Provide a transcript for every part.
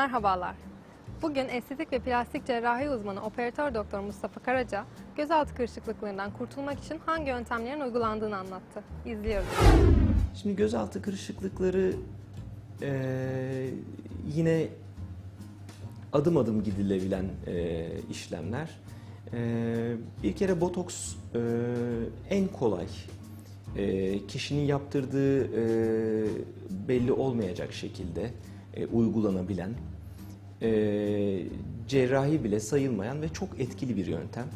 Merhabalar. Bugün estetik ve plastik cerrahi uzmanı operatör doktor Mustafa Karaca, gözaltı kırışıklıklarından kurtulmak için hangi yöntemlerin uygulandığını anlattı. İzliyoruz. Şimdi gözaltı kırışıklıkları eee, yine adım adım gidilebilen eee, işlemler. Eee, bir kere botoks eee, en kolay eee, kişinin yaptırdığı eee, belli olmayacak şekilde eee, uygulanabilen eee, cerrahi bile sayılmayan ve çok etkili bir yöntem.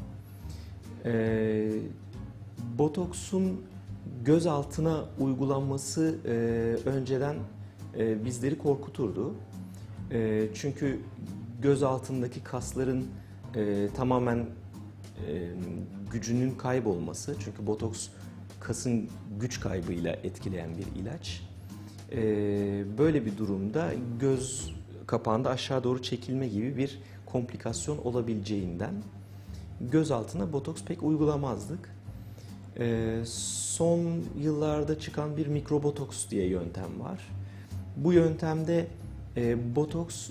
Eee Botoksun göz altına uygulanması e, önceden e, bizleri korkuturdu. E, çünkü göz altındaki kasların e, tamamen e, gücünün kaybolması, çünkü botoks kasın güç kaybıyla etkileyen bir ilaç. E, böyle bir durumda göz kapağında aşağı doğru çekilme gibi bir komplikasyon olabileceğinden göz altına botoks pek uygulamazdık. Ee, son yıllarda çıkan bir mikrobotoks diye yöntem var. Bu yöntemde e, botoks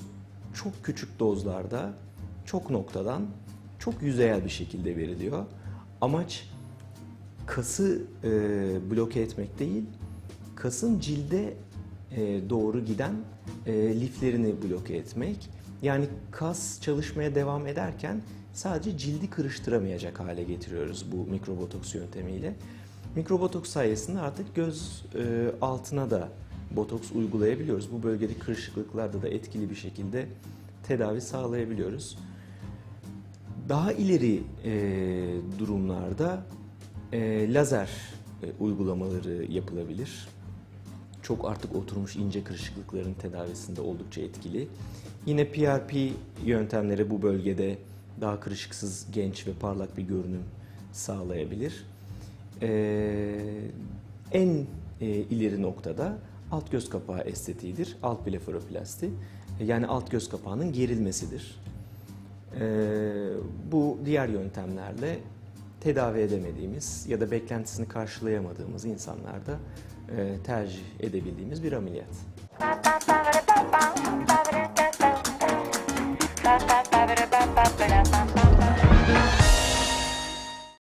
çok küçük dozlarda, çok noktadan, çok yüzeyel bir şekilde veriliyor. Amaç kası e, bloke etmek değil, kasın cilde e, doğru giden e, liflerini bloke etmek. Yani kas çalışmaya devam ederken sadece cildi kırıştıramayacak hale getiriyoruz bu mikrobotoks yöntemiyle. Mikrobotoks sayesinde artık göz e, altına da botoks uygulayabiliyoruz. Bu bölgedeki kırışıklıklarda da etkili bir şekilde tedavi sağlayabiliyoruz. Daha ileri durumlarda e, lazer uygulamaları yapılabilir. Çok artık oturmuş ince kırışıklıkların tedavisinde oldukça etkili. Yine PRP yöntemleri bu bölgede daha kırışıksız, genç ve parlak bir görünüm sağlayabilir. Ee, en e, ileri noktada alt göz kapağı estetiğidir. Alt blefaroplasti. Yani alt göz kapağının gerilmesidir. Ee, bu diğer yöntemlerle tedavi edemediğimiz ya da beklentisini karşılayamadığımız insanlarda e, tercih edebildiğimiz bir ameliyat. Ba-ba-ba-ba-ba-ba.